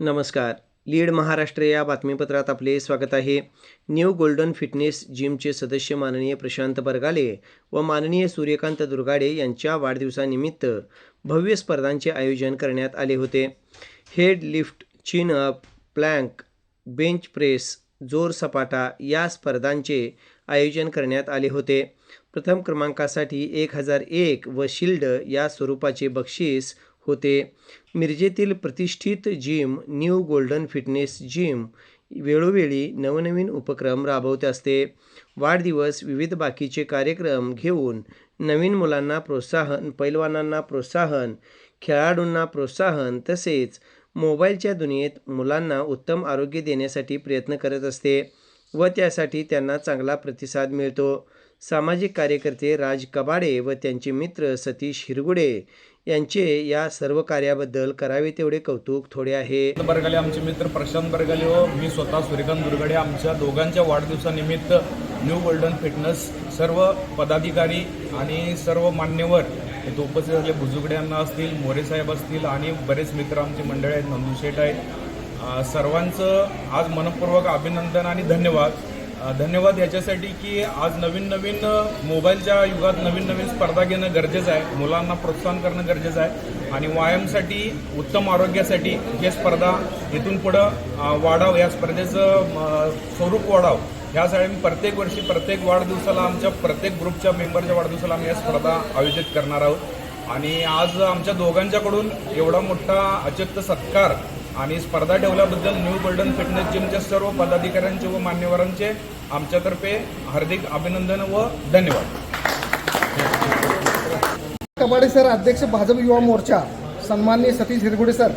नमस्कार. लीड महाराष्ट्र या बातमीपत्रात आपले स्वागत आहे. न्यू गोल्डन फिटनेस जिमचे सदस्य माननीय प्रशांत बरगाले व माननीय सूर्यकांत दुर्गाडे यांच्या वाढदिवसानिमित्त भव्य स्पर्धांचे आयोजन करण्यात आले होते. Head lift chin up plank bench press जोर सपाटा या स्पर्धांचे आयोजन करण्यात आले होते. प्रथम क्रमांकासाठी एक हजार एक व शिल्ड या स्वरूपाचे बक्षीस होते. मिरजेतील प्रतिष्ठित gym new golden fitness gym वेळोवेळी नवनवीन उपक्रम राबवत असते. वाढदिवस विविध बाकीचे कार्यक्रम घेऊन नवीन मुलांना प्रोत्साहन पैलवानांना प्रोत्साहन खेळाडूंना प्रोत्साहन तसेच मोबाईलच्या दुनियेत मुलांना उत्तम आरोग्य देण्यासाठी प्रयत्न करत असते व त्यासाठी त्यांना चांगला प्रतिसाद मिळतो. सामाजिक कार्यकर्ते राज कबाडे व त्यांचे मित्र सतीश हिरगुडे यांचे या सर्व कार्याबद्दल करावे तेवढे कौतुक थोडे आहे. बरगाले आमचे मित्र प्रशांत बरगाले व हो, मी स्वतः सूर्यकांत दुर्गडे आमच्या दोघांच्या वाढदिवसानिमित्त न्यू गोल्डन फिटनेस सर्व पदाधिकारी आणि सर्व मान्यवर इथं उपस्थित झाले भुजुगडे यांना असतील मोरे साहेब असतील आणि बरेच मित्र आमचे मंडळी आहेत नंदुशेठ आहेत. सर्वांचं आज मनपूर्वक अभिनंदन आणि धन्यवाद. धन्यवाद याच्यासाठी की आज नवीन नवीन मोबाईलच्या युगात नवीन नवीन स्पर्धा घेणं गरजेचं आहे. मुलांना प्रोत्साहन करणं गरजेचं आहे. आणि व्यायामसाठी उत्तम आरोग्यासाठी हे स्पर्धा इथून पुढं वाढाव वाढावं या स्पर्धेचं स्वरूप वाढावं यासाठी आम्ही प्रत्येक वर्षी प्रत्येक वाढदिवसाला आमच्या प्रत्येक ग्रुपच्या मेंबरच्या वाढदिवसाला आम्ही या स्पर्धा आयोजित करणार आहोत. आणि आज आमच्या दोघांच्याकडून एवढा मोठा अचक्त सत्कार आणि स्पर्धा ठेवल्याबद्दल न्यू गोल्डन फिटनेस जिमच्या सर्व पदाधिकाऱ्यांचे व मान्यवरांचे आमच्यातर्फे हार्दिक अभिनंदन व धन्यवाद. कबाडे सर अध्यक्ष भाजप युवा मोर्चा सन्माननीय सतीश हिरगुडे सर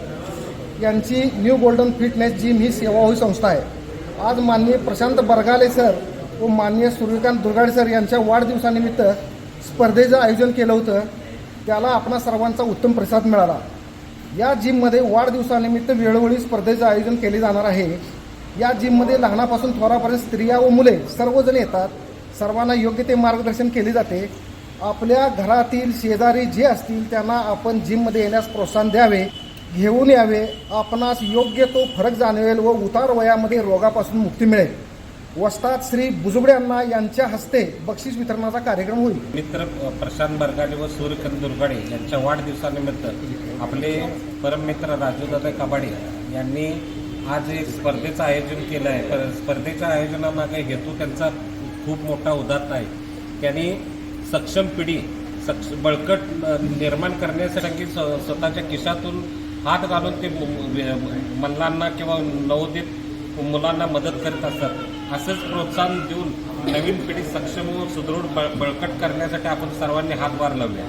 यांची न्यू गोल्डन फिटनेस जिम ही सेवाभावी संस्था आहे. आज माननीय प्रशांत बरगाले सर व माननीय सूर्यकांत दुर्गाडे सर यांच्या वाढदिवसानिमित्त स्पर्धेचं आयोजन केलं होतं. त्याला आपणा सर्वांचा उत्तम प्रतिसाद मिळाला. या जिममध्ये वाढदिवसानिमित्त वेळोवेळी स्पर्धेचं आयोजन केले जाणार आहे. या जिममध्ये लहानापासून थोरापर्यंत स्त्रिया व मुले सर्वजण येतात. सर्वांना योग्य ते मार्गदर्शन केले जाते. आपल्या घरातील शेजारी जे असतील त्यांना आपण जिममध्ये येण्यास प्रोत्साहन द्यावे घेऊन यावे. आपणास योग्य तो फरक जाणवेल व उतार वयामध्ये रोगापासून मुक्ती मिळेल. वस्ताद श्री बुजुबडे अण्णा यांच्या हस्ते बक्षीस वितरणाचा कार्यक्रम होईल. मित्र प्रशांत बरगाडे व सूर्यकांत दुर्गाडे यांच्या वाढदिवसानिमित्त आपले परममित्र राजूदादा कबाडे यांनी आज एक स्पर्धेचं आयोजन केलं आहे. पर स्पर्धेच्या आयोजनामागे हेतू त्यांचा खूप मोठा उदात्त आहे. त्यांनी सक्षम पिढी सक्ष बळकट निर्माण करण्यासाठी स्वतःच्या किशातून हात घालून ते मल्लांना किंवा नवोदित मुलांना मदत करत असतात. असंच प्रोत्साहन देऊन नवीन पिढी सक्षम व सुदृढ बळकट करण्यासाठी आपण सर्वांनी हातभार लावले